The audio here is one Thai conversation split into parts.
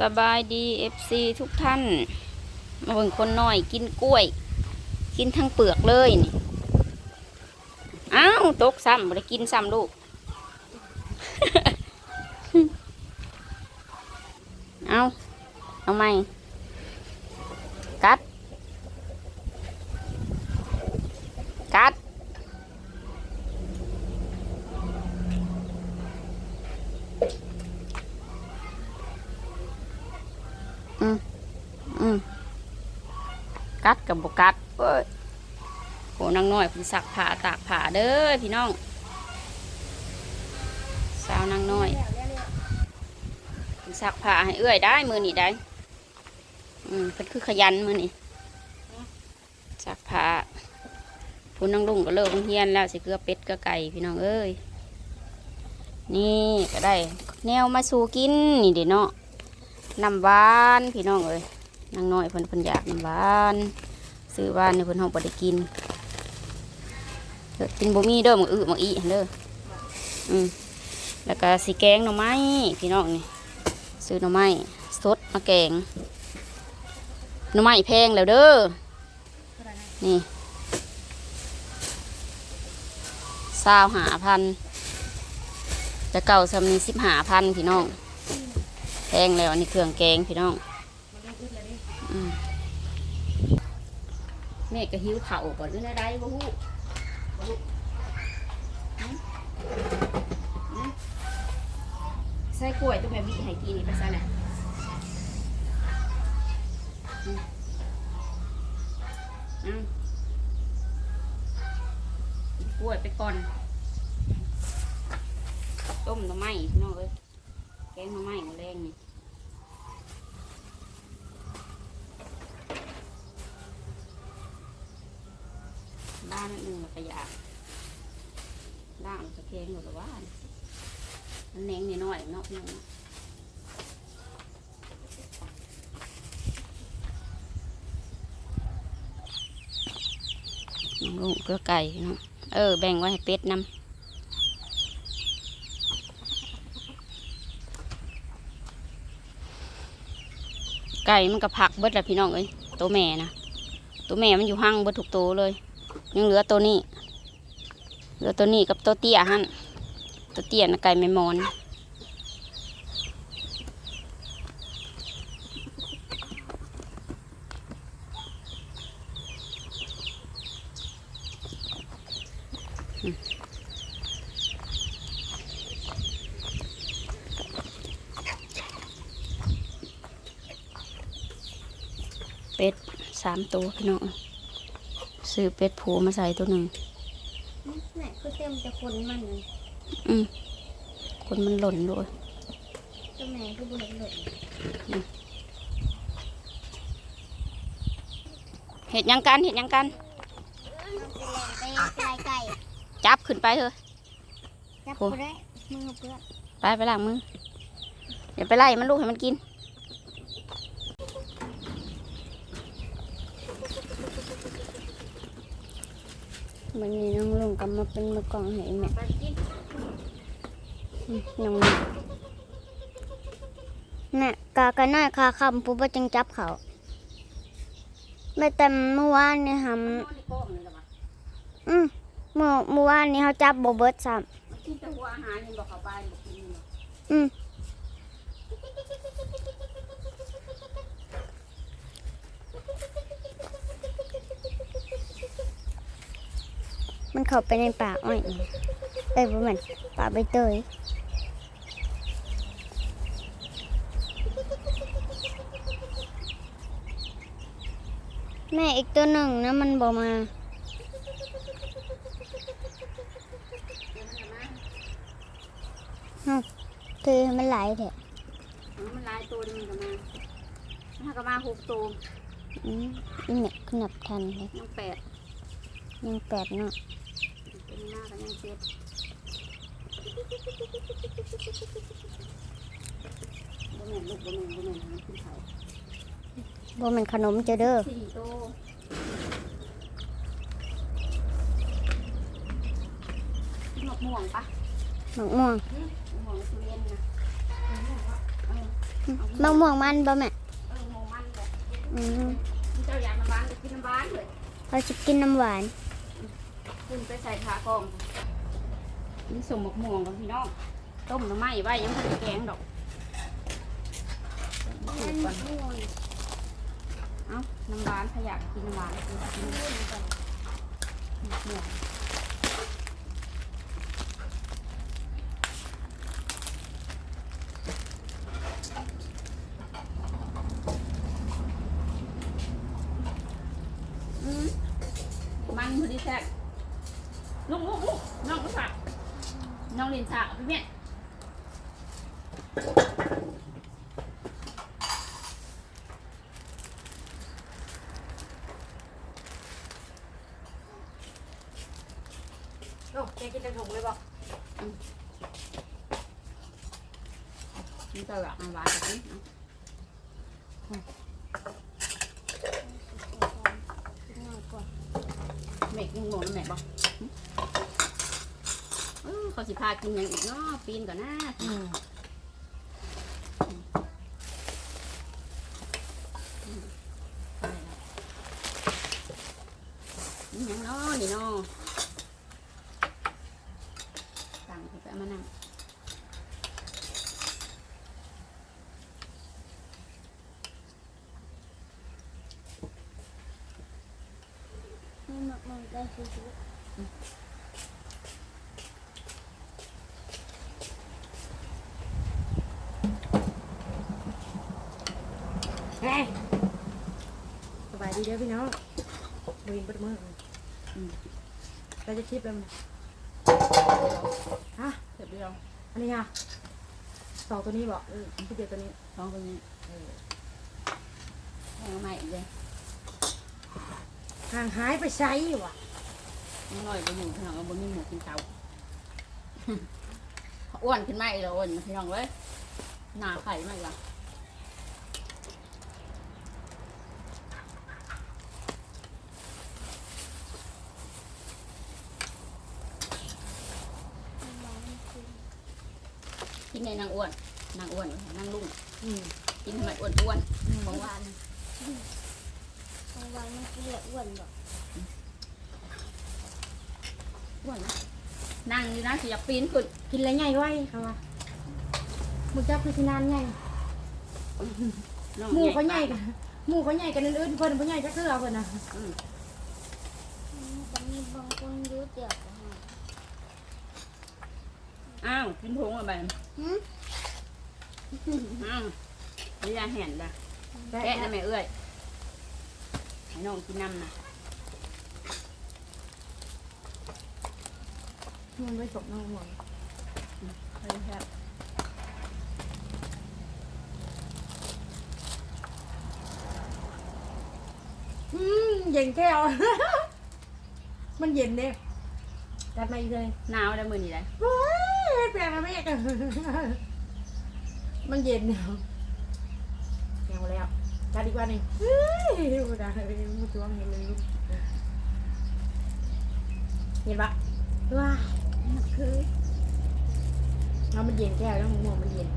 สบายดีเอฟซีทุกท่าน มาเบิ่งคนน้อยกินกล้วย กินทั้งเปลือกเลยนี่อ้าวตกซ้ำบ่ได้กินซ้ำลูก เอาเอาไหม อืมอืมกัดกับบกัดเอ้ยโหนางน้อยพิ่สักผ้าตากผ้าเด้อพี่น้อง สาวนางน้อยพิ่สักผ้าให้เอื้อยได้มือนี่ได้ อืมเพิ่นคือขยันมือนี่สักผ้าพูนนางลุงก็เลิกเรียนแล้วสิเกลือเป็ดกลือไก่พี่น้องเอ้ยนี่ก็ได้ แนวมาสู่กินนี่เดี๋ยวเนาะ น้ำหวานพี่น้องเอ้ยนางน้อยเพิ่นเพิ่นอยากน้ำหวานซื้อหวานในเพิ่นเฮาบ่ได้กินกินบ่มีเด้อมึงอื้อมึงอีเด้ออืมแล้วก็สิแกงหน่อไม้พี่น้องนี่ซื้อหน่อไม้สดมาแกงหน่อไม้แพงแล้วเด้อนี่สาวหาพันจะเก่าซำนีสิบหาพันพี่น้อง งแล้วอันนี้เครื่องแกงพี่น้องแม่ก็หิวเข่าวก่อนด้วยนะได้บ่ฮู้ใส่กล้วยตัวแม่บิให้กินนี่ไปซะแหละกล้วยไปก่อนต้มหน่อไม้พี่น้องเอ้ยแกงหน่อไม้มาแรงนี่ บ้านนั่นนึงมันขยะล่างมันจะแกงหมดละว่ามันแหนงนิดหน่อยเนาะน้องเนาะน้องลูกเกลือไก่พี่น้องเออ แบ่งไว้ให้เป็ดนำไก่มันก็ผักเบิดแหละพี่น้องเอ้ยตัวแม่นะตัวแม่มันอยู่ห้างเบิดถูกโตเลย ยังเหลือตัวนี้ เหลือตัวนี้กับตัวเตี้ยหั่นตัวเตี้ยนะไก่ไม่มอนเป็ดสามตัวพี่น้อง ซื้อเป็ดผูมาใส่ตัวหนึ่งไหนคือเต็มจะคนมันเลยอืมคนมันหล่นด้วยเจ้าแม่คือบุหรี่หล่นเห็ดหยังกันเห็ดหยังกันไปไกลไก่จับขึ้นไปเถอะจับโอ้กูได้มือเพื่อนไปไปล้างมือเดี๋ยวไปไล่มันลูกให้มันกิน มันนี่น้องลุงก็มาเป็นมือกลองให้แม่อืมน้องน่ะกากระน่าคาคำผู้ประจังจับเขาไม่แต่เมื่อวานนี่ทำอืมเมื่อเมื่อวานนี้เขาจับโบเบิร์ตซ้กินแต่หัวอาหารยังบอกเขาไปบอกกินบอกำอืม มันเข้าไปในปากอ้อยนี่เอ้ยบ่แม่นปากใบเตยแม่อีกตัวหนึ่งนะมันบอกมาคือมันไหลเถอะอ๋อมันหลายตัวนี่มันก็มามันก็มาหกตัวอืมอีเนี่ยขนับทันเลยยังแปดยังแปดเนาะเป็น มากกันยังเจ็ดบ่แม่นลูกบ่แม่นบ่แม่นมันขึ้นเขาบ่แมันขนมเจอเด้อสี่ตัวมะม่วงปะหมกม่วงมะม่วงทุเรียนนะเออมะม่วงมันบ่แม่เออโมมันเลยอืมเจ้าอยากน้ำหวานก็กินน้ำหวานเลย เขาจะกินน้ำหวาน ขึ้นไปใส่ขากองนี่สมหมกม่วงกับพี่น้อง ต้มน้ำไม้ไว้ยังไม่ได้แกงดอกเอ้าน้ำหวานถ้าอยากกินน้ำหวานกินกินม่วงอืมมันพอดีแซ่บ ลุกลุกลุกน้องก็สักน้องเรียนสาวพี่เมียโอ้แกกินกระถุงเลยบอกนี่ก็อยากน้ำหวานแบบนี้เนาะแม่กินหมูนะแม่บอกหึ เออเขาสิพากินหยังอีกเนาะปีนก่อนนะอืมไปแล้วนี่หยังเนาะนี่เนาะสั่งไปเอามานั่งมะม่วงได้ซื้อเฮ้ยสบาย ดีเด้อพี่น้องมือยิงปัดมืออืมเราจะคลิปแล้วมั้ยฮะเสร็จเดียวอันนี้อะสองตัวนี้บอกเออพี่เดียวตัวนี้สองคนนี้เออเอาใหม่อีกเลยห่างหายไปใช้ว่ะน้องน้อยไปอยู่พี่น้องเอาบนมีหมูกินเตาอ้วนขึ้นมาอีกแล้วอ้วนพี่น้องเว้ยหนาไข่มากละ กิ นในนางอ้วน นางอ้วนนางลุงอืมกินทำไมอ้วนอ้วนๆของหวานบางวันมันกินแล้วอ้วนบ่อ้วนนะนั่งอยู่นะสิอยากปีนขึ้นกินอะไรใหญ่ไว้เขาว่ามึงจับคือสินานใหญ่น้องหมูเขาใหญ่ปกันหมูเขาใหญ่กันอื่นๆเพิ่นบ่ใหญ่จักเทื่อเพิ่นน่ะอืมแต่มีบางคนอยุ่เดียวก็ให้ อ้าวกินพงอะไรหืมอ้าวนี่ยาแห่นละแกะนะแม่เอ้ยให้น้องกินน้ำนะมันไว้ศพน้องห่วงเฮ้ยครับอืมเย็นแก้ว มันเย็นเด้จัดมาอีกเลยหนาวได้มือนี่ได้ เฮ้ยแปลงมาไม่กันมันเย็นเนาะแปลงมาแล้วจัดอีกวันหนึ่งเฮ้ยดูดาเลยมุดจ้วงเห็นเลยลูกเห็นปะว้าคือเรามันเย็นแก้วแล้วมะม่วงมันเย็น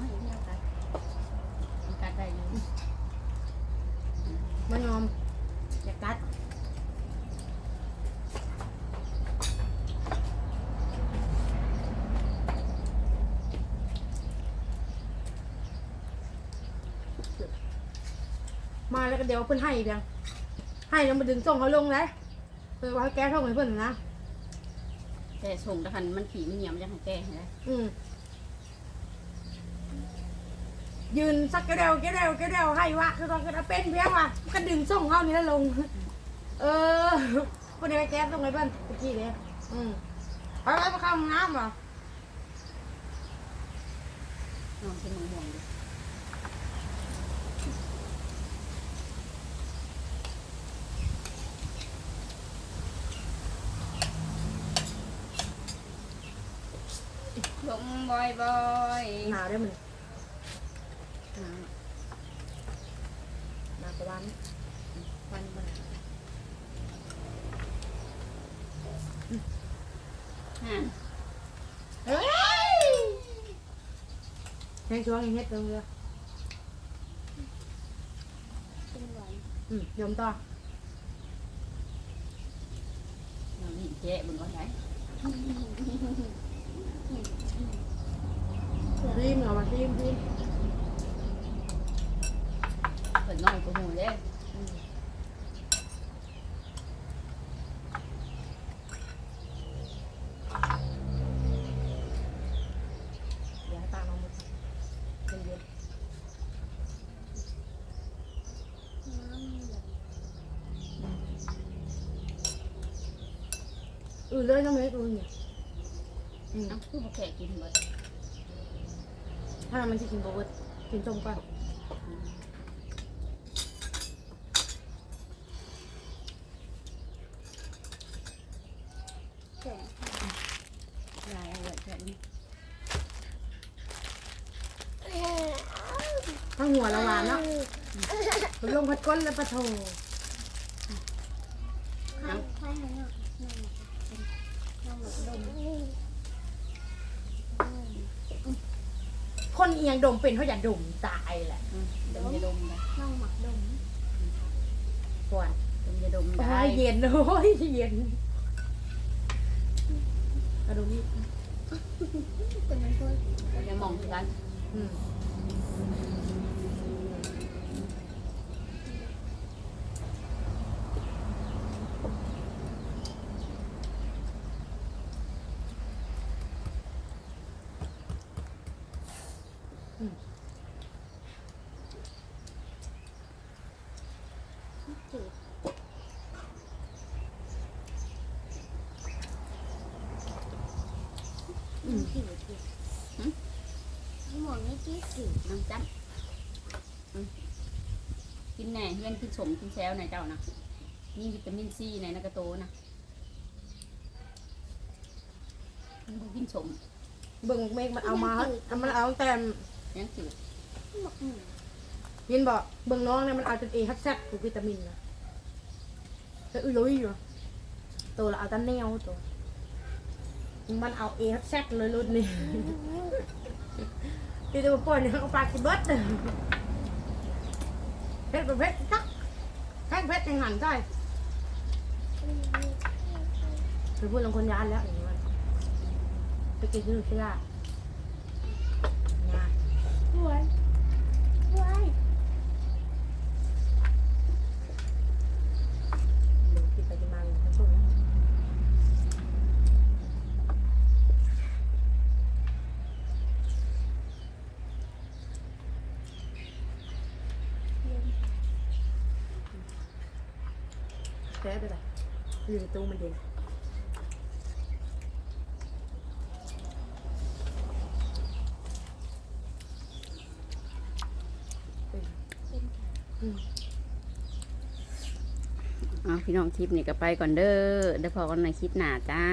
อยเดียวกัน กัดได้อยู่มันยอมอยากกัดมาแล้วก็เดี๋ยวเพิ่นให้อีกยังให้แล้วมาดึงส่งเขาลงเลยเพื่อว่าให้แก้ท่องให้เพิ่นนะแต่ส่งตะคันมันผีมันเหนียวมันจะให้แก้ให้ได้อืม ยืนสักกระเดวกระเดวกระเดวให้วะคือตอนกระเป็นเพียงว่ะก็ดึงส่งเขานี่แล้วลง เออคนนี้แก๊สตรงไหนเพิ่นตะกี้เนี่ยอืมไปไปไปเข้าห้องน้ำเหรอน้องเป็นห่วงห่วงอยู่ลงบ่อยบ่อยหนาวได้มัน ๆหนาวานวันมัน อ่า เฮ้ยแห้ง ช่วงยังเฮ็ดตรงเรือเป็นหวานอืมยอมต่อเรานี่เจ๊บนก้อนไหนรีมเอามารีมรีมเปิดน้อยกว่าหมูเด้ อืมเดี๋ยวให้ป้าน้องมุดเป็นเย็น น้ำเหลือง อือเลยน้องเมย์อือเนี่ยอืมน้ำคือพวกแขกกินหมดถ้ามันจะกินโบเบิร์ตกินส้มก่อนแข็งลายเอาไว้แค่นี้ข้างหัวละหวานเนาะผมลงพัดก้นแล้วปะโถ ใครใครให้เนาะน้องหมดดม คนเอี ยงดมเป็นเขาอย่าดมตายแหละดมยาดมนะน้องหมักดมก่อนดมยาดมโอ้ได้ยเย็นโอ้ยเย็นกระดูกนี่เป็นมันช่วยจะมองที่กันอืมอืมผิวผิวหมวก นี่จี๊ดผิวน้ำจ้ำอืมกินแหน่เฮียนกินสมกินแซวในเจ้านะนี่วิตามินซีในนักกระโตนะมันบ่กินสมเบิ่งเมฆมันเอามาเอามันเอาตั้งแต่ยังจืดหมวกหมูยินบอกเบิ่งน้องเนี่ยมันเอาจนเอฮัดแซ่บถูกวิตามินนะแต่อุ้ยลุยอยู่ตัวละเอาแตั้แนวตัวมันเอาเอฮัดแซ่บเลยรุ่นนี้ พี่ตัวป่วยเนี่ยเขาปลาคิเบิดเพชรประเภทจักแห้งเพชรยังหันใช่ไปพูดลงคนยานแล้วอย่างนี้มันไปกินที่นู่นที่ละงานสวยนหวาน เดี๋ยวคิดไปกินมาเป็นคนช่วงนะ แซ่ไปเลยอยู่ในตู้มันเย็นเอาพี่น้องคลิปนี้ก็ไปก่อนเด้อเดี๋ยวพอกันในคลิปหน้าจ้า